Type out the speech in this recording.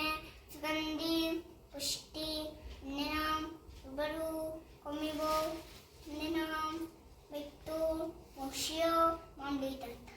हैं सुगंधी पुष्टि निनाम बरू कोमिबो निनाम वित्तु मोशियो मोंडीतंत्र